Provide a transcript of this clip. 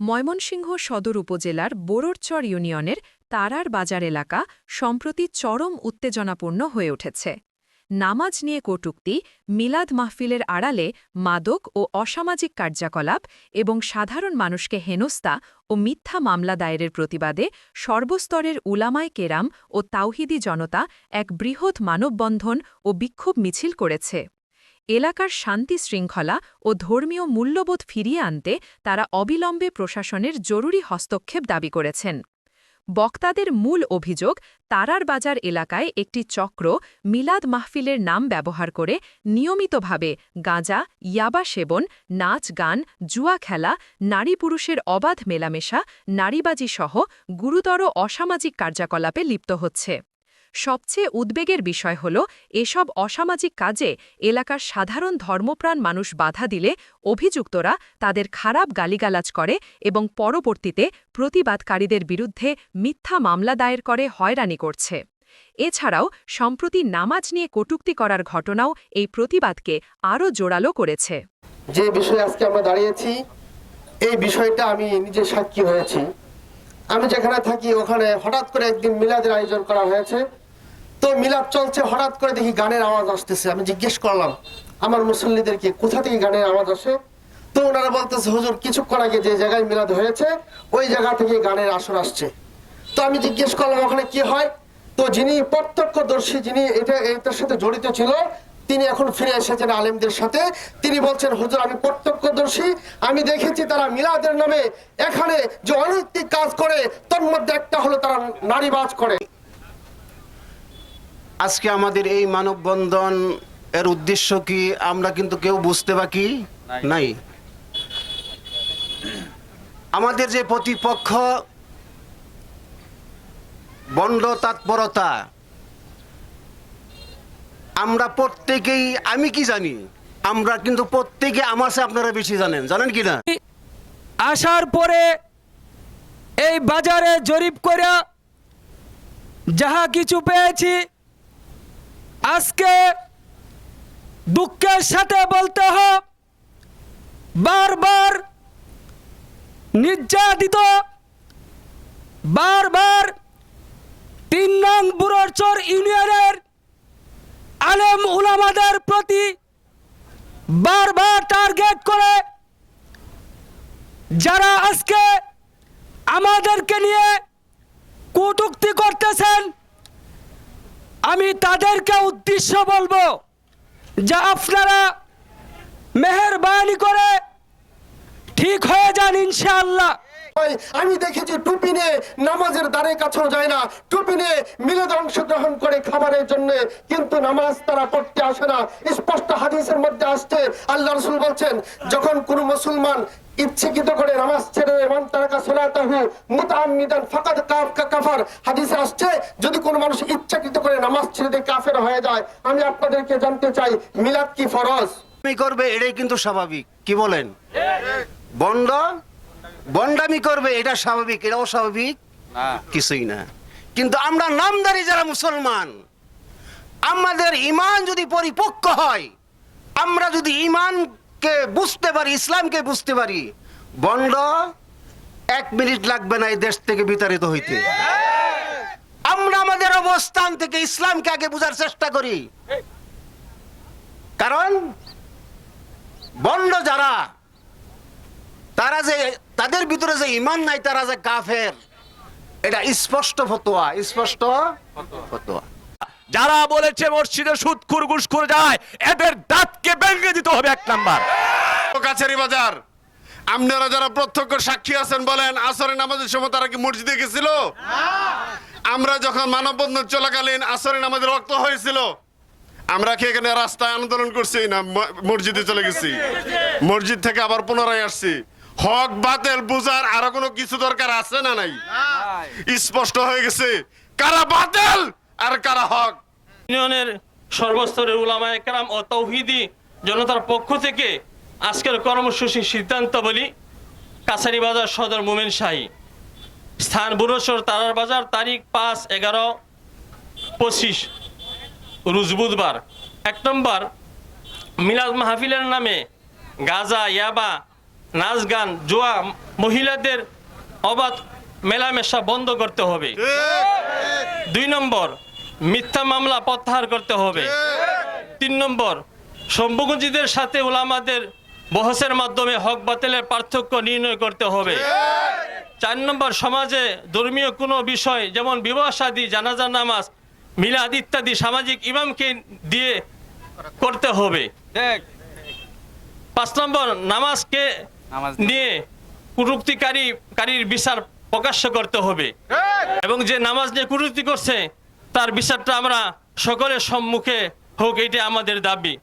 ময়মনসিংহ সদর উপজেলার বোররচর ইউনিয়নের তারার বাজার এলাকা সম্প্রতি চরম উত্তেজনাপূর্ণ হয়ে উঠেছে। নামাজ নিয়ে কটুক্তি, মিলাদ মাহফিলের আড়ালে মাদক ও অসামাজিক কার্যকলাপ এবং সাধারণ মানুষকে হেনস্তা ও মিথ্যা মামলা দায়েরের প্রতিবাদে সর্বস্তরের উলামায় কেরাম ও তাওহিদি জনতা এক বৃহৎ মানববন্ধন ও বিক্ষোভ মিছিল করেছে। এলাকার শান্তি শৃঙ্খলা ও ধর্মীয় মূল্যবোধ ফিরিয়ে আনতে তারা অবিলম্বে প্রশাসনের জরুরি হস্তক্ষেপ দাবি করেছেন। বক্তাদের মূল অভিযোগ, তারার বাজার এলাকায় একটি চক্র মিলাদ মাহফিলের নাম ব্যবহার করে নিয়মিতভাবে গাঁজা, ইয়াবা সেবন, নাচ গান, জুয়া খেলা, নারী পুরুষের অবাধ মেলামেশা নারীবাজি সহ গুরুতর অসামাজিক কার্যকলাপে লিপ্ত হচ্ছে। সবচেয়ে উদ্বেগের বিষয় হল, এসব অসামাজিক কাজে এলাকার সাধারণ ধর্মপ্রাণ মানুষ বাধা দিলে অভিযুক্তরা তাদের খারাপ গালিগালাজ করে এবং পরবর্তীতে প্রতিবাদকারীদের বিরুদ্ধে মিথ্যা মামলা দায়ের করে হয়রানি করছে। এছাড়াও, সম্প্রতি নামাজ নিয়ে কটূক্তি করার ঘটনাও এই প্রতিবাদকে আরও জোরালো করেছে। যে বিষয়ে আজকে আমরা দাঁড়িয়েছি, এই বিষয়টা আমি নিজে সাক্ষী হয়েছি। আমি যেখানে থাকি, ওখানে হঠাৎ করে একদিন মিলাদের আয়োজন করা হয়েছে। তো মিলাদ চলছে, হঠাৎ করে দেখি গানের আওয়াজ আসতেছে। আমি জিজ্ঞেস করলাম, আমার মুসল্লিদেরকে কোথা থেকে গানের আওয়াজ আসে? তো ওনারা বলতেছে, হুজুর, কিছুক্ষণ আগে যে জায়গায় মিলাদ হয়েছে, ওই জায়গা থেকে গানের আসর আসছে। তো আমি জিজ্ঞেস করলাম, ওখানে কি হয়? তো যিনি প্রত্যক্ষদর্শী, যিনি এটা, এটার সাথে জড়িত ছিল, তিনি এখন ফিরে এসেছেন আলেমদের সাথে। তিনি বলছেন, হুজুর, আমি প্রত্যক্ষদর্শী, আমি দেখেছি তারা মিলাদের নামে এখানে যে অনৈতিক কাজ করে, তার মধ্যে একটা হলো তারা নারীবাজ করে। আজকে আমাদের এই মানববন্ধন এর উদ্দেশ্য কি আমরা কিন্তু কেউ বুঝতে বাকি নাই। আমাদের যে প্রতিপক্ষ বন্ড তৎপরতা আমরা প্রত্যেকেই আমি কি জানি আমরা কিন্তু প্রত্যেকে আমার চেয়ে আপনারা বেশি জানেন জানেন কি না? আসার পরে এই বাজারে জরিপ করে যাহা কিছু পেয়েছি আজকে দুঃখের সাথে বলতে হ, বারবার নির্যাতিত, বারবার তিন নং বুড়োরচর ইউনিয়নের আলেম উলামাদের প্রতি বারবার টার্গেট করে যারা আজকে আমাদেরকে নিয়ে কটুক্তি করতেছেন আমি তাদেরকে উদ্দেশ্য বলব যে আপনারা মেহরবানি করে ঠিক হয়ে যান ইনশাআল্লাহ। আমি দেখেছি টুপি নিয়ে নামাজের দ্বারে কাছেও যায় না। টুপি নিয়ে মিলাদ অংশগ্রহণ করে খাবারের জন্য কিন্তু নামাজ তারা পড়তে আসে না। স্পষ্ট হাদিসের মধ্যে আসছে, আল্লাহ রসুল বলছেন, যখন কোন মুসলমান করে নামাজ ছেড়ে ফাকাদ কাফার। হাদিসে আসছে, যদি কোনো মানুষ ইচ্ছাকৃত করে নামাজ ছেড়ে দিয়ে কাফের হয়ে যায়, আমি আপনাদেরকে জানতে চাই, মিলাদ কি ফরজ? করবে, এটাই কিন্তু স্বাভাবিক। কি বলেন? বন্ড? বন্ডামি করবে এটা স্বাভাবিক এটা অস্বাভাবিক কিছুই না। কিন্তু আমরা নামদারি যারা মুসলমান আমাদের ইমান যদি পরিপক্ক হয় আমরা যদি ইমানকে বুঝতে পারি ইসলামকে বুঝতে পারি বন্ড এক মিনিট লাগবে না এই দেশ থেকে বিতাড়িত হইতে। আমরা আমাদের অবস্থান থেকে ইসলামকে আগে বোঝার চেষ্টা করি। কারণ বন্ড যারা তারা যে তাদের ভিতরে যে ইমান নাই তারা যে কাফের এটা স্পষ্ট ফতোয়া স্পষ্ট ফতোয়া। যারা বলেছে মসজিদে সুদ খুরগুস করে যায় এদের দাঁতকে ভেঙে দিতে হবে এক নাম্বার। কাছারি বাজার আপনারা যারা প্রত্যক্ষ সাক্ষী আছেন বলেন আসরে নামাজের সময় তারা কি মসজিদে গেছিল? আমরা যখন মানববন্ধন চলাকালীন আসরে নামাজের রক্ত হয়েছিল আমরা কি এখানে রাস্তায় আন্দোলন করছি না মসজিদে চলে গেছি? মসজিদ থেকে আবার পুনরায় আসছি। হক বাতেল বুঝার আরও কোনো কিছু দরকার আছে না নাই? স্পষ্ট হয়ে গেছে কারা বাতেল আর কারা হক? ইউনিয়নের সর্বস্তরের উলামা একরাম ও তৌহিদি জনতার পক্ষ থেকে আজকের কর্মসূচির সিদ্ধান্ত বলি কাছারি বাজার সদর মোমেন শাহী। স্থান বুড়োসর তারার বাজার তারিখ পাঁচ এগারো পঁচিশ রুজ বুধবার। এক নম্বর মিলাদ মাহফিলের নামে গাজা ইয়াবা নাচ গান জুয়া মহিলাদের অবাধ মেলামেশা বন্ধ করতে হবে। দুই নম্বর মিথ্যা মামলা প্রত্যাহার করতে হবে। তিন নম্বর সম্ভুগঞ্জিদের সাথে ওলামাদের বহসের মাধ্যমে হক বাতিলের পার্থক্য নির্ণয় করতে হবে। চার নম্বর সমাজে ধর্মীয় কোনো বিষয় যেমন বিবাহ শাদী জানাজা নামাজ মিলাদ ইত্যাদি সামাজিক ইমামকে দিয়ে করতে হবে। পাঁচ নম্বর নামাজকে নিয়ে কুরুক্তিকারী কারীর বিচার প্রকাশ্য করতে হবে। এবং যে নামাজ নিয়ে কুরুক্তি করছে তার বিচারটা আমরা সকলের সম্মুখে হোক এটা আমাদের দাবি।